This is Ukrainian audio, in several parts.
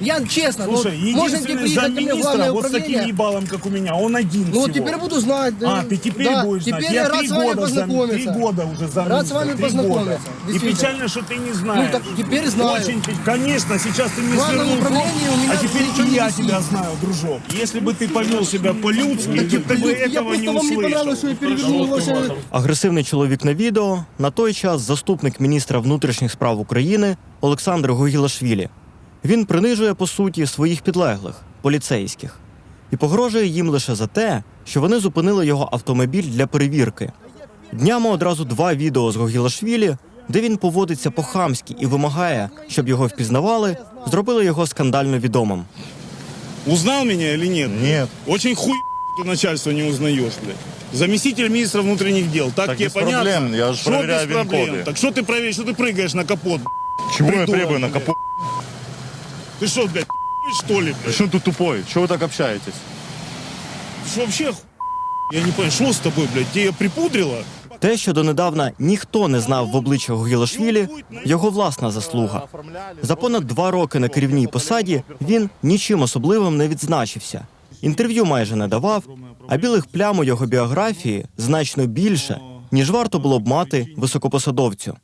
Я честно, Слушай, ну, можете единственный приехать ко мне в замминистра главное вот с таким управление. ебалом, как у меня, он один Ну вот всего. теперь буду знать. А, да. ты теперь Да, будешь знать. Теперь я я рад три с вами года, зам... три познакомиться. года уже за Рад с вами три познакомиться, года. И действительно. печально, что ты не знаешь. Ну, так теперь знаю. Очень, пе- конечно, сейчас ты не Главное свернул управление у меня а теперь ничего и не я висит. тебя знаю, дружок. Если бы ты повел себя по-людски, Так ты я, бы я этого просто не вам не понравилось, что услышал. я перевернул ваше... Агресивний чоловік на відео на той час заступник міністра внутрішніх справ України Олександр Гогілашвілі. Він принижує по суті своїх підлеглих поліцейських і погрожує їм лише за те, що вони зупинили його автомобіль для перевірки. Днями одразу два відео з Гогілашвілі, де він поводиться по-хамськи і вимагає, щоб його впізнавали, зробили його скандально відомим. Узнал меня или нет? Нет. Очень хуй ты начальство не узнаешь, блядь. Заместитель министра внутренних дел. Так, Так тебе без понятно? проблем, я же Что проверяю без проблем? ВИН-коды. Так что ты проверяешь, что ты прыгаешь на капот? Чего я Придурок, требую на блядь. капот? Ты что, блядь, что ли, блядь? Почему ты тупой? Чего вы так общаетесь? Ты что вообще хуй? Я не понимаю, что с тобой, блядь? Тебе припудрило? Те, що донедавна ніхто не знав в обличчя Гогілашвілі, його власна заслуга. За понад два роки на керівній посаді він нічим особливим не відзначився. Інтерв'ю майже не давав, а білих плям у його біографії значно більше, ніж варто було б мати високопосадовцю.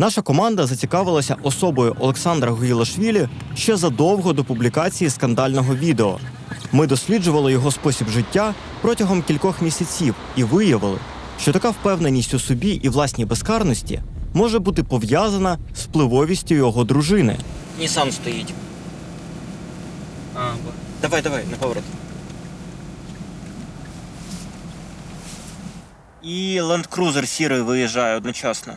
Наша команда зацікавилася особою Олександра Гуїлашвілі ще задовго до публікації скандального відео. Ми досліджували його спосіб життя протягом кількох місяців і виявили, що така впевненість у собі і власній безкарності може бути пов'язана з впливовістю його дружини. Нісан стоїть. давай, давай, на поворот. І Land Cruiser сірий виїжджає одночасно.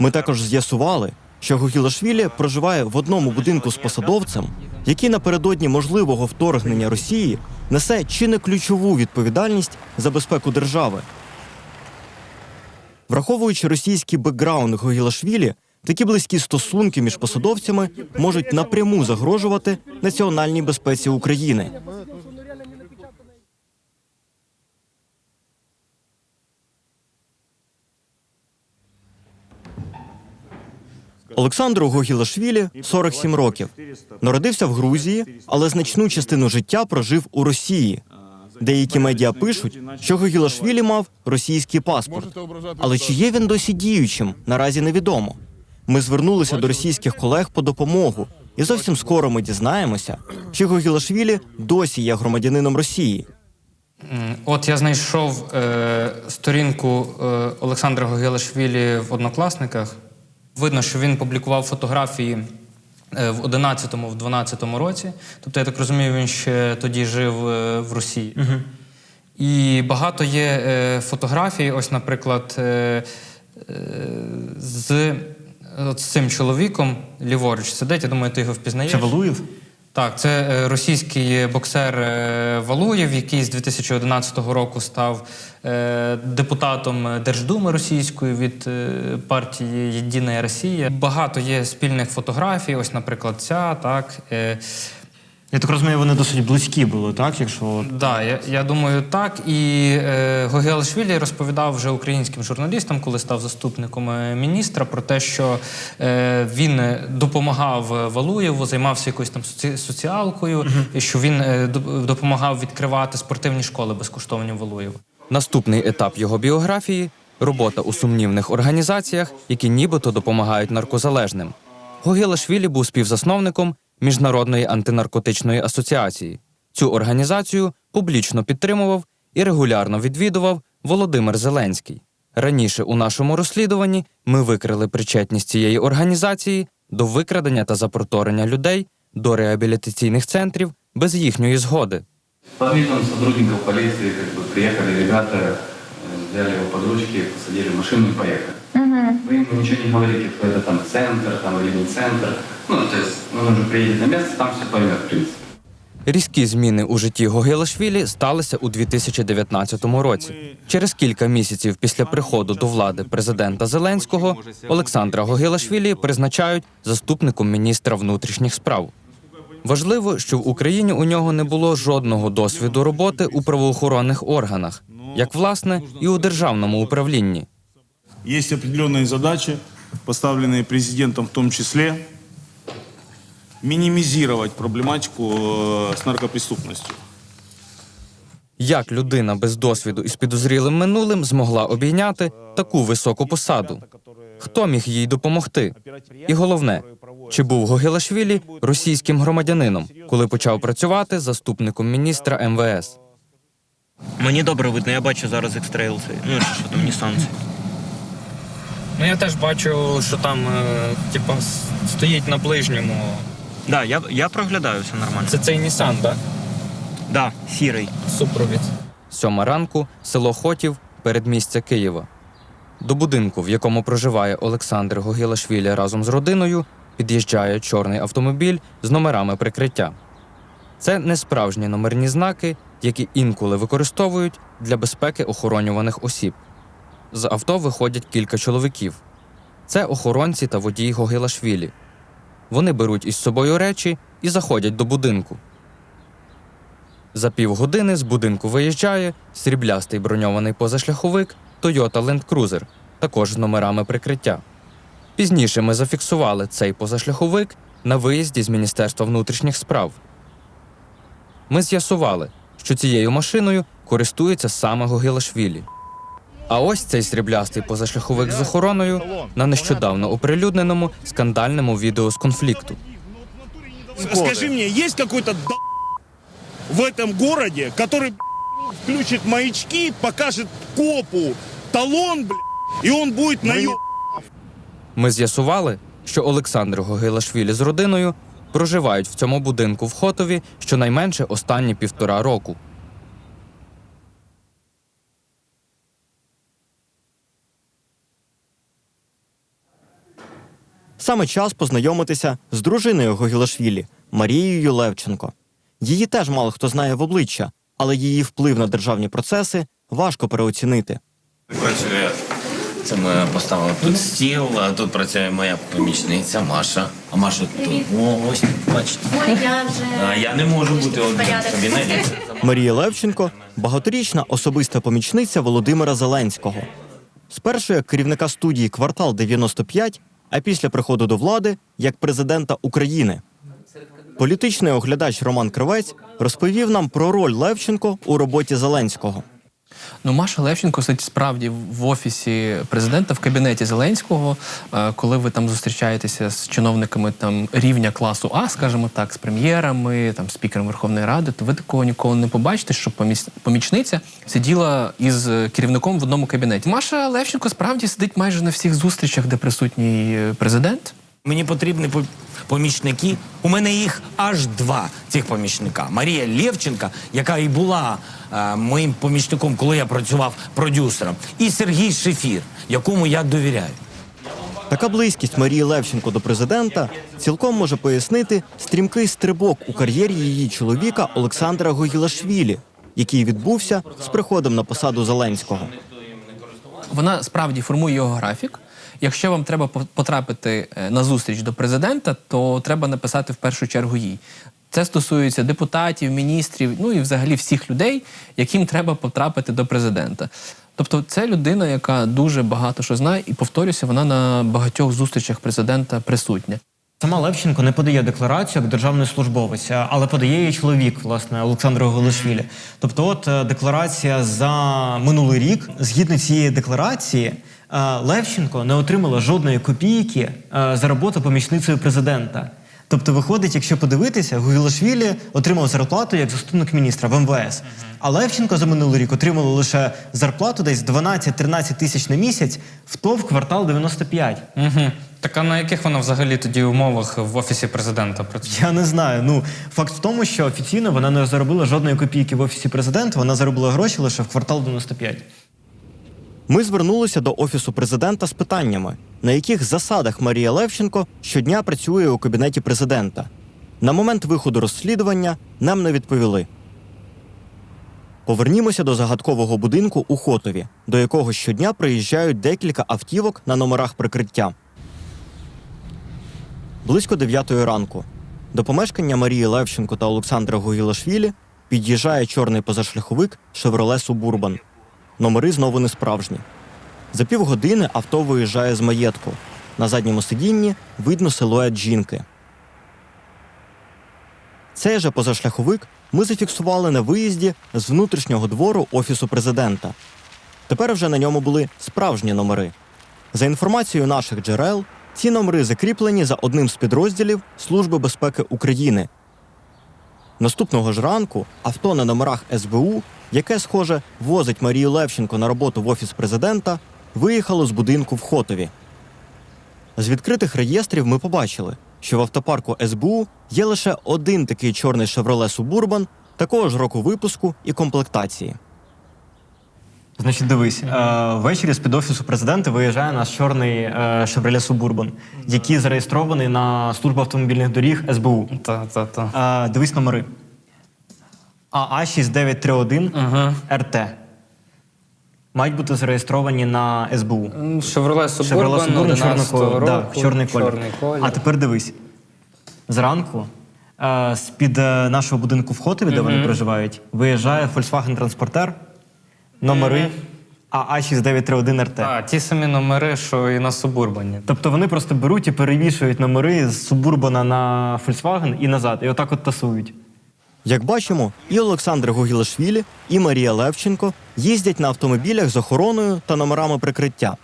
Ми також з'ясували, що Гогілашвілі проживає в одному будинку з посадовцем, який напередодні можливого вторгнення Росії несе чи не ключову відповідальність за безпеку держави. Враховуючи російський бекграунд Гогілашвілі, такі близькі стосунки між посадовцями можуть напряму загрожувати національній безпеці України. Олександру Гогілашвілі 47 років. Народився в Грузії, але значну частину життя прожив у Росії. Деякі медіа пишуть, що Гогілашвілі мав російський паспорт. Але чи є він досі діючим, наразі невідомо. Ми звернулися до російських колег по допомогу, і зовсім скоро ми дізнаємося, чи Гогілашвілі досі є громадянином Росії. От я знайшов е, сторінку е, Олександра Гогелашвілі в однокласниках. Видно, що він публікував фотографії е, в 11-му, в 12-му році. Тобто, я так розумію, він ще тоді жив е, в Росії. І багато є е, фотографій, ось, наприклад, з, от з цим чоловіком ліворуч сидить. Я думаю, ти його впізнаєш. Це Валуєв? Так, це е, російський боксер е, Валуєв, який з 2011 року став е, депутатом Держдуми російської від партії Єдина Росія. Багато є спільних фотографій. Ось, наприклад, ця так. Е, Я так розумію, вони досить близькі були, так? Якщо Да, я, я думаю, так. І е, Гогелашвілі розповідав вже українським журналістам, коли став заступником е, міністра, про те, що е, він допомагав е, Валуєву, займався якоюсь там соці- соціалкою, і що він е, допомагав відкривати спортивні школи безкоштовні Валуєву. Наступний етап його біографії робота у сумнівних організаціях, які нібито допомагають наркозалежним. Гогілашвілі був співзасновником Міжнародної антинаркотичної асоціації. Цю організацію публічно підтримував і регулярно відвідував Володимир Зеленський. Раніше у нашому розслідуванні ми викрили причетність цієї організації до викрадення та запроторення людей до реабілітаційних центрів без їхньої згоди. Под видом сотрудников полиции как бы, приехали ребята, э, взяли его под ручки, посадили в машину и поехали. Вы ему ничего не говорите, что это там центр там, или не центр. Ну, то есть он уже приедет на место, там все поймет, в принципе. Різкі зміни у житті Гогелашвілі сталися у 2019 році. Через кілька місяців після приходу до влади президента Зеленського Олександра Гогелашвілі призначають заступником міністра внутрішніх справ. Важливо, що в Україні у нього не було жодного досвіду роботи у правоохоронних органах, як власне і у державному управлінні. Есть определенные задачи, поставленные президентом в том числе, минимизировать проблематику с наркопреступностью. Як людина без досвіду і з підозрілим минулим змогла обійняти таку високу посаду? Хто міг їй допомогти? І головне, чи був Гогелашвілі російським громадянином, коли почав працювати заступником міністра МВС? Мені добре видно, я бачу зараз екстрейл цей. Ну, що там, Nissan цей. Ну я теж бачу, що там е, типа стоїть на ближньому. Да, я, я проглядаю, все нормально. Це цей Nissan, так? Да, сірий. Супровід. Сьома ранку, село Хотів, передмістя Києва. До будинку, в якому проживає Олександр Гогілашвілі разом з родиною, під'їжджає чорний автомобіль з номерами прикриття. Це не справжні номерні знаки, які інколи використовують для безпеки охоронюваних осіб. З авто виходять кілька чоловіків. Це охоронці та водій Гогілашвілі. Вони беруть із собою речі і заходять до будинку. За півгодини з будинку виїжджає сріблястий броньований позашляховик Toyota Land Cruiser, також з номерами прикриття. Пізніше ми зафіксували цей позашляховик на виїзді з Міністерства внутрішніх справ. Ми з'ясували, що цією машиною користується саме Гогілашвілі. А ось цей сріблястий позашляховик з охороною на нещодавно оприлюдненому скандальному відео з конфлікту. Скажи мне, есть какой-то в этом городе, который включит маячки, покажет копу талон, бля, и он будет на Ми з'ясували, що Олександр Гогилашвілі з родиною проживають в цьому будинку в Хотові щонайменше останні півтора року. Саме час познайомитися з дружиною Гогілашвілі Марією Левченко. Її теж мало хто знає в обличчя, але її вплив на державні процеси важко переоцінити. Працює. Це ми поставили тут стіл, а тут працює моя помічниця Маша. А Маша тут. О, ось бачите. Я А я не можу бути один в кабінеті. Марія Левченко багаторічна особиста помічниця Володимира Зеленського. Спершу як керівника студії Квартал 95, а після приходу до влади як президента України. Політичний оглядач Роман Кривець розповів нам про роль Левченко у роботі Зеленського. Ну, Маша Левченко сидить справді в офісі президента в кабінеті Зеленського, е, коли ви там зустрічаєтеся з чиновниками там рівня класу А, скажімо так, з прем'єрами, там спікером Верховної Ради, то ви такого ніколи не побачите, щоб помічниця сиділа із е, керівником в одному кабінеті. Маша Левченко справді сидить майже на всіх зустрічах, де присутній е, президент. Мені потрібні по- помічники. У мене їх аж два цих помічника. Марія Лєвченка, яка і була е, моїм помічником, коли я працював продюсером, і Сергій Шефір, якому я довіряю. Така близькість Марії Левченко до президента цілком може пояснити стрімкий стрибок у кар'єрі її чоловіка Олександра Гогілашвілі, який відбувся з приходом на посаду Зеленського. Вона справді формує його графік. Якщо вам треба по- потрапити е, на зустріч до президента, то треба написати в першу чергу їй. Це стосується депутатів, міністрів, ну і взагалі всіх людей, яким треба потрапити до президента. Тобто, це людина, яка дуже багато що знає, і повторюся, вона на багатьох зустрічах президента присутня. Сама Левченко не подає декларацію як державний службовець, але подає її чоловік, власне, Олександр Голишвілі. Тобто, от е, декларація за минулий рік, згідно цієї декларації, Левченко не отримала жодної копійки е, за роботу помічницею президента. Тобто, виходить, якщо подивитися, Гугілашвілі отримав зарплату як заступник міністра в МВС. А Левченко за минулий рік отримала лише зарплату десь 12-13 тисяч на місяць в ТОВ квартал 95. Угу. Так а на яких вона взагалі тоді умовах в офісі президента працює? Я не знаю. Ну факт в тому, що офіційно вона не заробила жодної копійки в офісі президента. Вона заробила гроші лише в квартал 95. Ми звернулися до офісу президента з питаннями, на яких засадах Марія Левченко щодня працює у кабінеті президента. На момент виходу розслідування нам не відповіли. Повернімося до загадкового будинку у Хотові, до якого щодня приїжджають декілька автівок на номерах прикриття. Близько 9 ранку до помешкання Марії Левченко та Олександра Гугілашвілі під'їжджає чорний позашляховик Шевроле Субурбан. Номери знову не справжні. За півгодини авто виїжджає з маєтку. На задньому сидінні видно силует жінки. Цей же позашляховик ми зафіксували на виїзді з внутрішнього двору Офісу президента. Тепер вже на ньому були справжні номери. За інформацією наших джерел, ці номери закріплені за одним з підрозділів Служби безпеки України. Наступного ж ранку авто на номерах СБУ, яке, схоже, возить Марію Левченко на роботу в офіс президента, виїхало з будинку в Хотові. З відкритих реєстрів ми побачили, що в автопарку СБУ є лише один такий чорний Chevrolet Suburban такого ж року випуску і комплектації. Значить, дивись, е, ввечері з-під офісу президента виїжджає наш чорний е, Chevrolet Suburban, який зареєстрований на службу автомобільних доріг СБУ. Та, та, та. Е, дивись номери. АА 6931 Угу. РТ. Мають бути зареєстровані на СБУ. Шевроле Субурбан Suburban 11 чорного да, чорний колір. А тепер дивись. Зранку е, з-під е, нашого будинку в Хотові, де вони проживають, виїжджає Volkswagen Транспортер, номери АА 6931 РТ. А, ті самі номери, що і на Субурбані. Тобто вони просто беруть і перевішують номери з Субурбана на Volkswagen і назад, і отак от тасують. Як бачимо, і Олександр Гугілашвілі, і Марія Левченко їздять на автомобілях з охороною та номерами прикриття.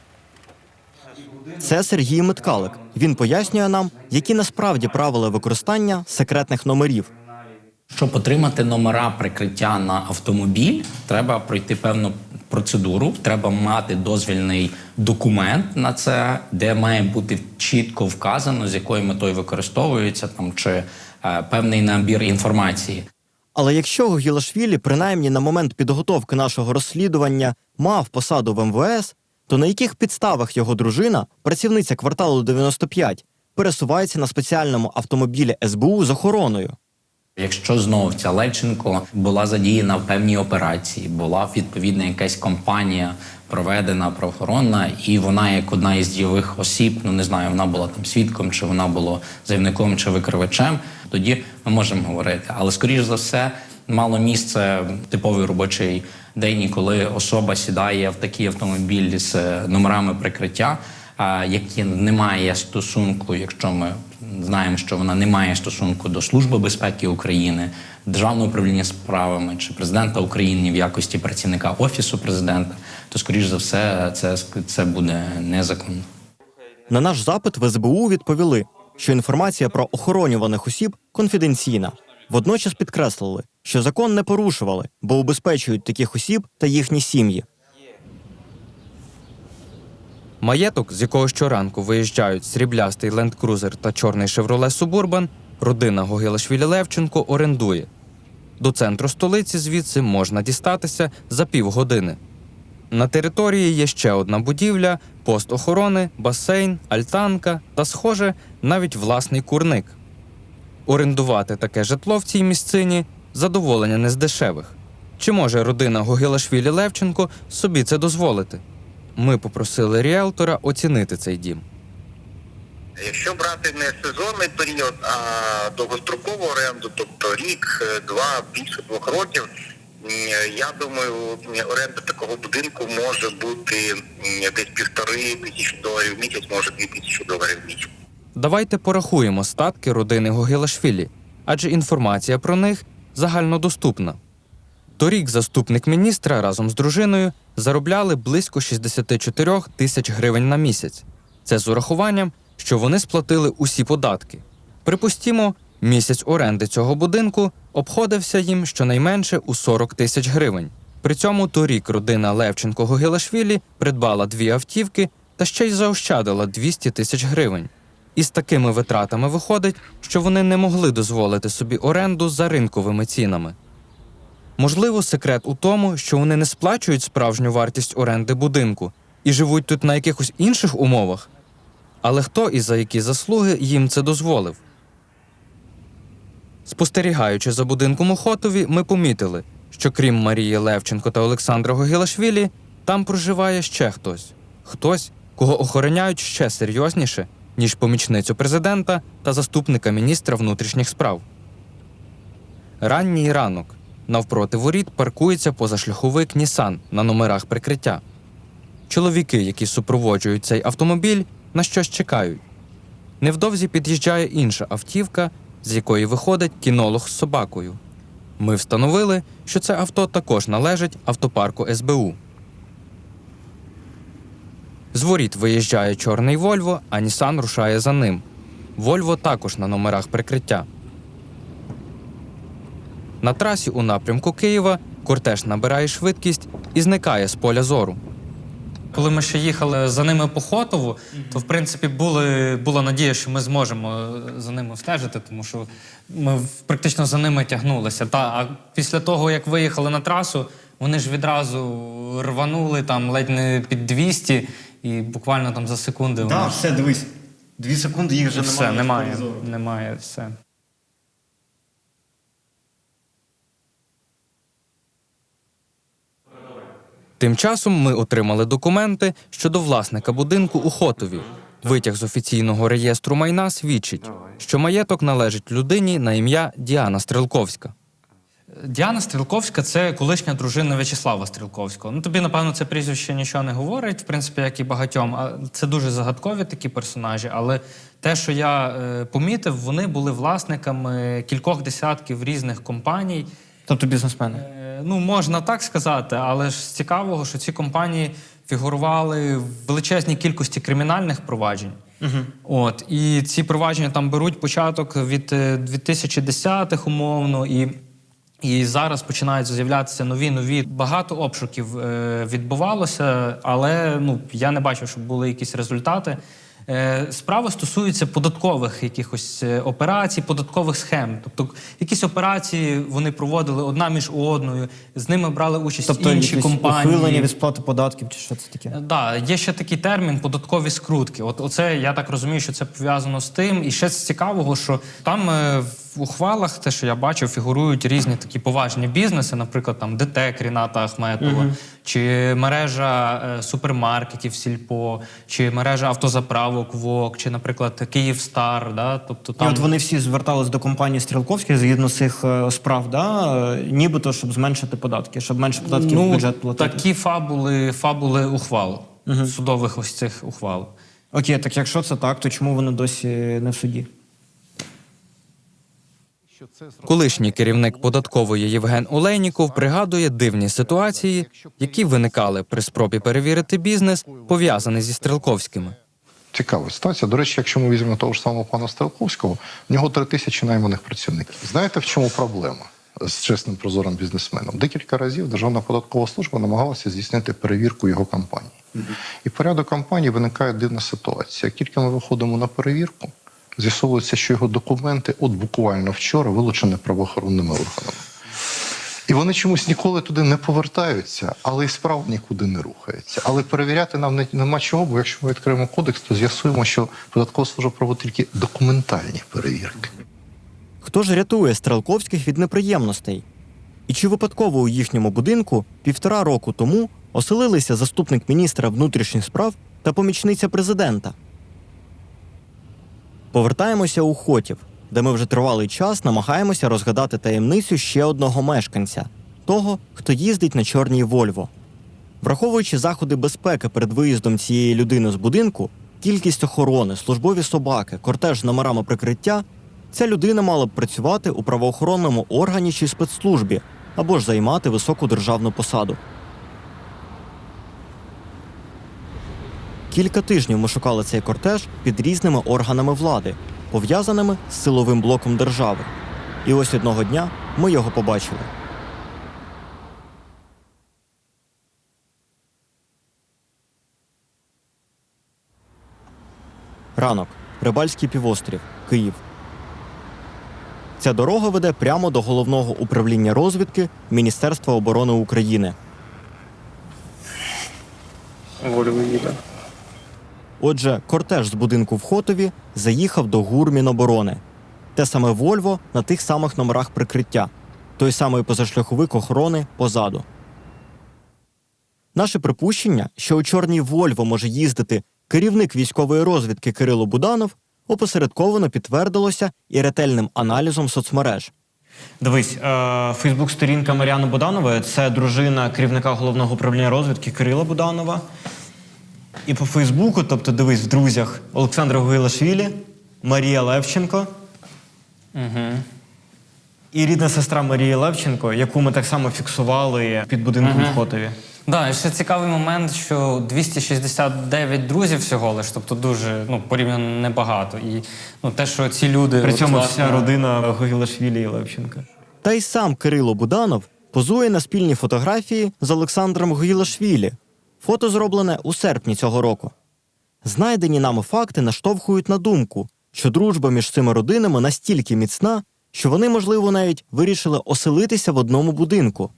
Це Сергій Меткалик. Він пояснює нам, які насправді правила використання секретних номерів. Щоб отримати номера прикриття на автомобіль, треба пройти певну процедуру. Треба мати дозвільний документ на це, де має бути чітко вказано, з якою метою використовується там чи певний набір інформації. Але якщо Гугілашвілі, принаймні на момент підготовки нашого розслідування, мав посаду в МВС, то на яких підставах його дружина, працівниця кварталу 95, пересувається на спеціальному автомобілі СБУ з охороною? Якщо знову ця Левченко була задіяна в певній операції, була відповідна якась компанія проведена правоохоронна, і вона, як одна із дієвих осіб, ну не знаю, вона була там свідком, чи вона була заявником чи викривачем, тоді ми можемо говорити. Але скоріш за все, мало місце типовий робочий день, коли особа сідає в такий автомобіль з е, номерами прикриття а, які не має стосунку, якщо ми знаємо, що вона не має стосунку до Служби безпеки України, Державного управління справами чи президента України в якості працівника офісу президента, то скоріш за все це, це буде незаконно. На наш запит в СБУ відповіли, що інформація про охоронюваних осіб конфіденційна. Водночас підкреслили, що закон не порушували, бо убезпечують таких осіб та їхні сім'ї. Маєток, з якого щоранку виїжджають сріблястий ленд-крузер та чорний шевроле Субурбан, родина Гогілашвілі Левченко орендує. До центру столиці звідси можна дістатися за півгодини. На території є ще одна будівля, пост охорони, басейн, альтанка та, схоже, навіть власний курник. Орендувати таке житло в цій місцині задоволення не з дешевих. Чи може родина Гогілашвілі Левченко собі це дозволити? Ми попросили ріелтора оцінити цей дім. Якщо брати не сезонний період, а довгострокову оренду, тобто рік, е, два, більше двох років, я думаю, оренда такого будинку може бути десь півтори тисячі доларів в місяць, може дві тисячі доларів в місяць. Давайте порахуємо статки родини Гогілашвілі, адже інформація про них загальнодоступна. Торік заступник міністра разом з дружиною заробляли близько 64 тисяч гривень на місяць. Це з урахуванням, що вони сплатили усі податки. Припустімо, місяць оренди цього будинку обходився їм щонайменше у 40 тисяч гривень. При цьому торік родина Левченко Гогілашвілі придбала дві автівки та ще й заощадила 200 тисяч гривень. І з такими витратами виходить, що вони не могли дозволити собі оренду за ринковими цінами. Можливо, секрет у тому, що вони не сплачують справжню вартість оренди будинку і живуть тут на якихось інших умовах. Але хто і за які заслуги їм це дозволив? Спостерігаючи за будинком у Хотові, ми помітили, що крім Марії Левченко та Олександра Гогілашвілі, там проживає ще хтось. Хтось, кого охороняють ще серйозніше, ніж помічницю президента та заступника міністра внутрішніх справ. Ранній ранок. Навпроти воріт паркується позашляховик Нісан на номерах прикриття. Чоловіки, які супроводжують цей автомобіль, на щось чекають. Невдовзі під'їжджає інша автівка, з якої виходить кінолог з собакою. Ми встановили, що це авто також належить автопарку СБУ. З воріт виїжджає чорний Вольво, а Нісан рушає за ним. Вольво також на номерах прикриття. На трасі у напрямку Києва кортеж набирає швидкість і зникає з поля зору. Коли ми ще їхали за ними по Хотову, то в принципі були, була надія, що ми зможемо е, за ними встежити, тому що ми практично за ними тягнулися. Та, а після того, як виїхали на трасу, вони ж відразу рванули там ледь не під 200, і буквально там за секунди Так, вони все, дивись. Дві секунди їх вже все немає. немає. Немає все. Тим часом ми отримали документи щодо власника будинку у Хотові. Витяг з офіційного реєстру майна свідчить, що маєток належить людині на ім'я Діана Стрелковська. Діана Стрілковська це колишня дружина В'ячеслава Стрілковського. Ну тобі, напевно, це прізвище нічого не говорить, в принципі, як і багатьом. А це дуже загадкові такі персонажі. Але те, що я е, помітив, вони були власниками кількох десятків різних компаній. Тобто бізнесмени. Е, Ну, можна так сказати, але ж цікавого, що ці компанії фігурували в величезній кількості кримінальних проваджень. От, і ці провадження там беруть початок від е, 2010-х, умовно, і, і зараз починають з'являтися нові нові. Багато обшуків е, відбувалося, але ну, я не бачив, щоб були якісь результати. Е, Справа стосується податкових якихось е, операцій, податкових схем. Тобто якісь операції вони проводили одна між одною, з ними брали участь Тобто інші компанії. ухилення від сплати податків чи що це таке? Так, да, є ще такий термін податкові скрутки. От оце я так розумію, що це пов'язано з тим. І ще з цікавого, що там е, в ухвалах, те, що я бачив, фігурують різні такі поважні бізнеси, наприклад, там ДТЕК Ріната Ахметова, чи мережа е, супермаркетів Сільпо, чи мережа автозаправок ВОК, чи, наприклад, Київстар. Да? Тобто І от вони всі звертались до компанії Стрілковських згідно цих е, справ, да? е, нібито, щоб зменшити податки, щоб менше податків в ну, бюджет платити. такі фабули, фабули ухвал, судових ось цих ухвал. Окей, так якщо це так, то чому вони досі не в суді? Колишній керівник податкової Євген Олейніков пригадує дивні ситуації, які виникали при спробі перевірити бізнес, пов'язаний зі Стрелковськими. Цікава ситуація. До речі, якщо ми візьмемо того ж самого пана Стрелковського, в нього три тисячі найманих працівників. Знаєте, в чому проблема з чесним прозорим бізнесменом? Декілька разів Державна податкова служба намагалася здійснити перевірку його компанії. І по ряду компаній виникає дивна ситуація. Як тільки ми виходимо на перевірку, з'ясовується, що його документи, от буквально вчора, вилучені правоохоронними органами. І вони чомусь ніколи туди не повертаються, але і справа нікуди не рухається. Але перевіряти нам не- нема чого, бо якщо ми відкриємо кодекс, то з'ясуємо, що податкова служба проводить тільки документальні перевірки. Хто ж рятує Стрелковських від неприємностей? І чи випадково у їхньому будинку півтора року тому оселилися заступник міністра внутрішніх справ та помічниця президента? Повертаємося у Хотів, де ми вже тривалий час намагаємося розгадати таємницю ще одного мешканця того, хто їздить на чорній Вольво. Враховуючи заходи безпеки перед виїздом цієї людини з будинку, кількість охорони, службові собаки, кортеж з номерами прикриття, ця людина мала б працювати у правоохоронному органі чи спецслужбі або ж займати високу державну посаду. Кілька тижнів ми шукали цей кортеж під різними органами влади, пов'язаними з силовим блоком держави. І ось одного дня ми його побачили. Ранок. Рибальський півострів. Київ. Ця дорога веде прямо до головного управління розвідки Міністерства оборони України. Отже, кортеж з будинку в Хотові заїхав до ГУР Міноборони. те саме Вольво на тих самих номерах прикриття, той самий позашляховик охорони позаду. Наше припущення, що у чорній Вольво може їздити керівник військової розвідки Кирило Буданов, опосередковано підтвердилося і ретельним аналізом соцмереж. Дивись, е, Фейсбук-сторінка Мар'яни Буданової це дружина керівника головного управління розвідки Кирила Буданова. І по Фейсбуку, тобто дивись в друзях Олександр Гуйлашвілі, Марія Левченко і рідна сестра Марії Левченко, яку ми так само фіксували під будинком в Хотові. Да, і ще цікавий момент, що 269 друзів всього лиш, тобто дуже ну, порівняно небагато. І ну, те, що ці люди. При от, цьому власне, вся родина Гуйлашвілі і Левченка. Та й сам Кирило Буданов позує на спільній фотографії з Олександром Гуїлашвілі. Фото зроблене у серпні цього року. Знайдені нами факти наштовхують на думку, що дружба між цими родинами настільки міцна, що вони, можливо, навіть вирішили оселитися в одному будинку.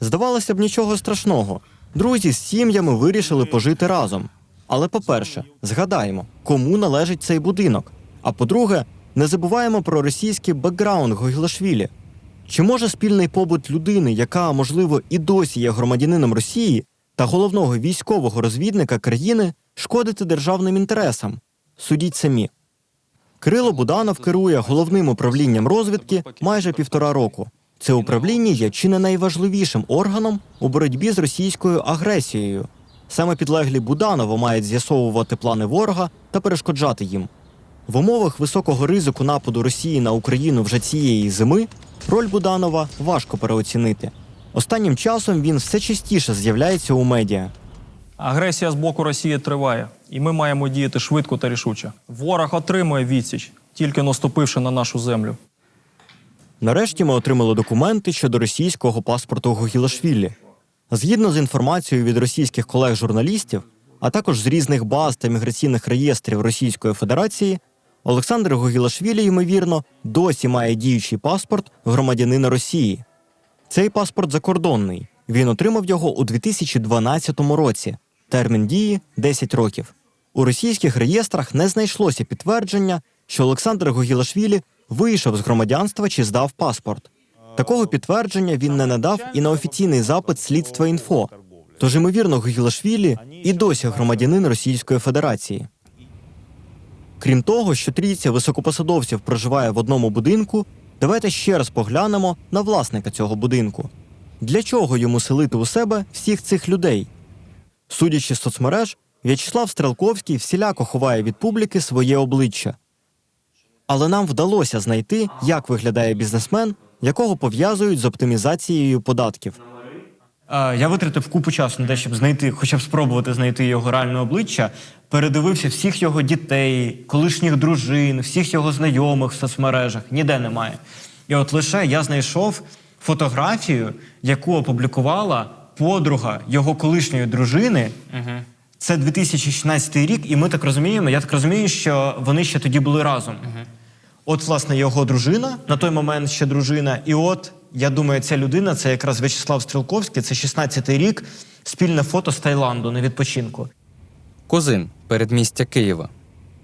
Здавалося б, нічого страшного. Друзі з сім'ями вирішили пожити разом. Але, по-перше, згадаємо, кому належить цей будинок. А по-друге, не забуваємо про російський бекграунд Гойглашвілі. Чи може спільний побут людини, яка, можливо, і досі є громадянином Росії та головного військового розвідника країни, шкодити державним інтересам? Судіть самі. Кирило Буданов керує головним управлінням розвідки майже півтора року. Це управління є чи не найважливішим органом у боротьбі з російською агресією. Саме підлеглі Буданову мають з'ясовувати плани ворога та перешкоджати їм. В умовах високого ризику нападу Росії на Україну вже цієї зими роль Буданова важко переоцінити. Останнім часом він все частіше з'являється у медіа. Агресія з боку Росії триває, і ми маємо діяти швидко та рішуче. Ворог отримує відсіч, тільки наступивши на нашу землю. Нарешті ми отримали документи щодо російського паспорту Гогілашвілі. Згідно з інформацією від російських колег-журналістів, а також з різних баз та міграційних реєстрів Російської Федерації, Олександр Гогілашвілі, ймовірно, досі має діючий паспорт громадянина Росії. Цей паспорт закордонний. Він отримав його у 2012 році. Термін дії 10 років. У російських реєстрах не знайшлося підтвердження, що Олександр Гогілашвілі вийшов з громадянства чи здав паспорт. Такого підтвердження він не надав і на офіційний запит слідства інфо. Тож, ймовірно, Гогілашвілі і досі громадянин Російської Федерації. Крім того, що трійця високопосадовців проживає в одному будинку, давайте ще раз поглянемо на власника цього будинку. Для чого йому селити у себе всіх цих людей? Судячи з соцмереж, В'ячеслав Стрелковський всіляко ховає від публіки своє обличчя. Але нам вдалося знайти, як виглядає бізнесмен, якого пов'язують з оптимізацією податків. Е, Я витратив купу часу на те, щоб знайти, хоча б спробувати знайти його реальне обличчя. Передивився всіх його дітей, колишніх дружин, всіх його знайомих в соцмережах. Ніде немає. І от лише я знайшов фотографію, яку опублікувала подруга його колишньої дружини. Це 2016 рік, і ми так розуміємо. Я так розумію, що вони ще тоді були разом. От, власне, його дружина, на той момент ще дружина. І от, я думаю, ця людина це якраз В'ячеслав Стрілковський, це 16-й рік, спільне фото з Таїланду на відпочинку. Козин, передмістя Києва.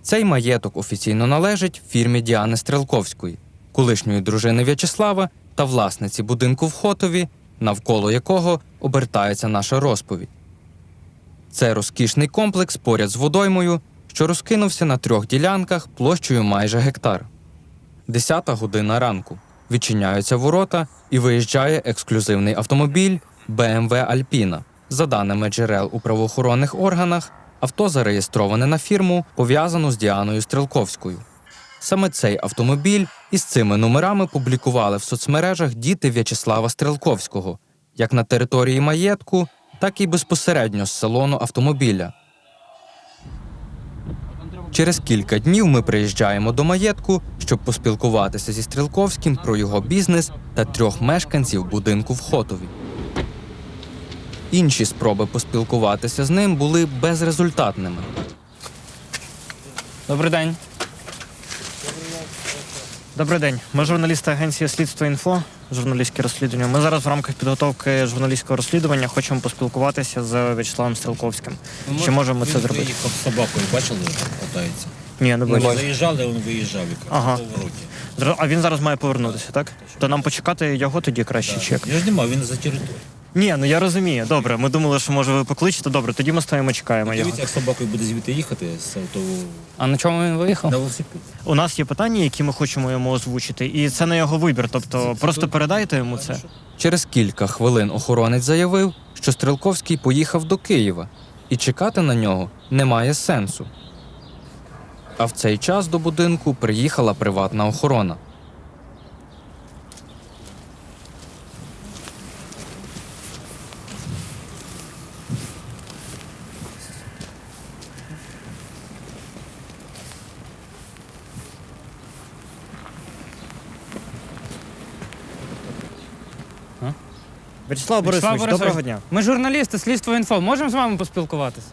Цей маєток офіційно належить фірмі Діани Стрелковської, колишньої дружини В'ячеслава та власниці будинку в Хотові, навколо якого обертається наша розповідь. Це розкішний комплекс поряд з водоймою, що розкинувся на трьох ділянках площею майже гектар. Десята година ранку. Відчиняються ворота і виїжджає ексклюзивний автомобіль BMW Альпіна. За даними джерел у правоохоронних органах, авто зареєстроване на фірму, пов'язану з Діаною Стрелковською. Саме цей автомобіль із цими номерами публікували в соцмережах діти В'ячеслава Стрелковського, як на території маєтку, так і безпосередньо з салону автомобіля. Через кілька днів ми приїжджаємо до маєтку, щоб поспілкуватися зі Стрілковським про його бізнес та трьох мешканців будинку в Хотові. Інші спроби поспілкуватися з ним були безрезультатними. Добрий день. Добрий день. Ми журналісти агенції Слідство інфо, журналістське розслідування. Ми зараз в рамках підготовки журналістського розслідування хочемо поспілкуватися з В'ячеславом Стрілковським. Чи можемо це зробити? Виїхав з собакою, бачили, катається. Ні, не бачу. Заїжджали, він виїжджав якраз Ага. по повороті. А він зараз має повернутися, так? То нам почекати його тоді краще чек. Я ж не мав, він за територію. Ні, ну я розумію. Добре, ми думали, що може ви покличете. Добре, тоді ми стоїмо, чекаємо його. як собакою буде звідти їхати з того А на чому він виїхав? на велосипеді. У нас є питання, які ми хочемо йому озвучити, і це не його вибір. Тобто, просто передайте йому це. Через кілька хвилин охоронець заявив, що Стрелковський поїхав до Києва, і чекати на нього немає сенсу. А в цей час до будинку приїхала приватна охорона. Вячеслав Борисович, доброго дня. Ми журналісти, слідство інфо. Можемо з вами поспілкуватися?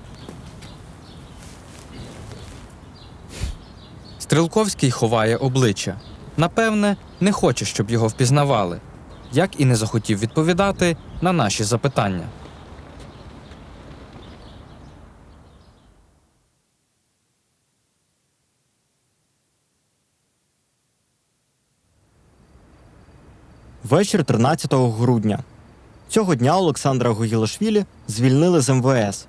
Стрелковський ховає обличчя. Напевне, не хоче, щоб його впізнавали, як і не захотів відповідати на наші запитання. Вечір 13 грудня. Цього дня Олександра Гогілашвілі звільнили з МВС.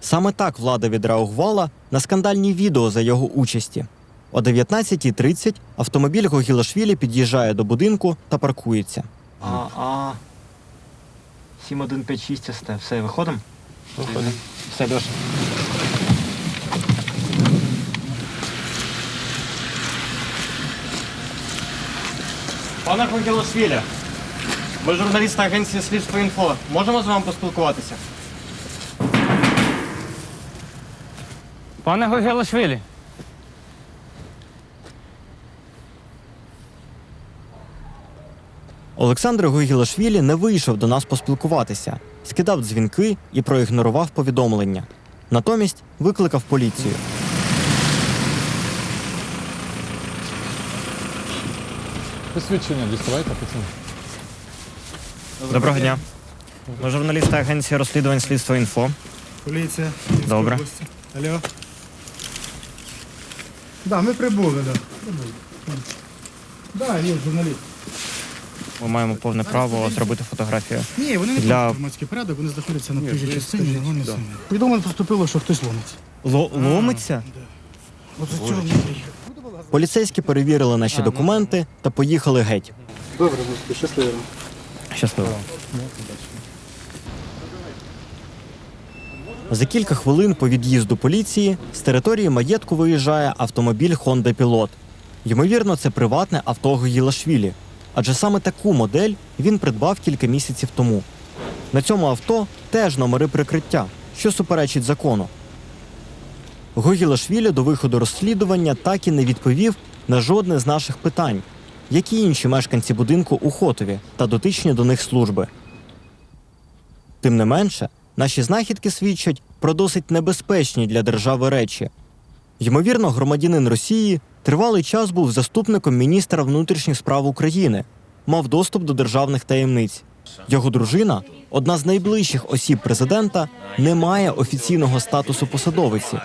Саме так влада відреагувала на скандальні відео за його участі. О 19.30 автомобіль Гогілашвілі під'їжджає до будинку та паркується. А, а... 7156 СТ. Все, виходимо? Виходимо. Все, Льоша. Пане Гогілашвілі, ми журналісти агенції Слідство інфо. Можемо з вами поспілкуватися? Пане Гогелашвілі. Олександр Гогілашвілі не вийшов до нас поспілкуватися, скидав дзвінки і проігнорував повідомлення. Натомість викликав поліцію. Посвідчення діставайте, пацани. Доброго дня. Ми журналісти агенції розслідувань Слідство інфо. Поліція. Добре. Алло. Да, ми прибули, да. Прибули. Да, є журналіст. Ми маємо повне право зробити фотографію. Ні, вони не Для- Для... громадський порядок, вони знаходяться на проїжджій частині, на головній сцені. Повідомлення поступило, що хтось ломиться. Ло- ломиться? От з цього ми приїхали. Поліцейські перевірили наші документи та поїхали геть. Добре, щасливо. Щасливо. За кілька хвилин по від'їзду поліції з території маєтку виїжджає автомобіль Honda Pilot. Ймовірно, це приватне авто Гілашвілі, адже саме таку модель він придбав кілька місяців тому. На цьому авто теж номери прикриття, що суперечить закону. Гогілашвілі до виходу розслідування так і не відповів на жодне з наших питань, які інші мешканці будинку у Хотові та дотичні до них служби. Тим не менше, наші знахідки свідчать про досить небезпечні для держави речі. Ймовірно, громадянин Росії тривалий час був заступником міністра внутрішніх справ України, мав доступ до державних таємниць. Його дружина, одна з найближчих осіб президента, не має офіційного статусу посадовиці.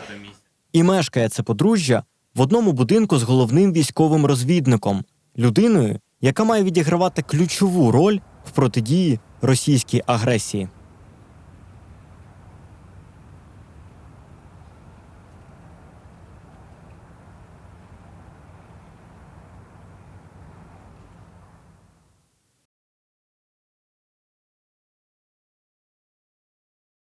І мешкає це подружжя в одному будинку з головним військовим розвідником, людиною, яка має відігравати ключову роль в протидії російській агресії.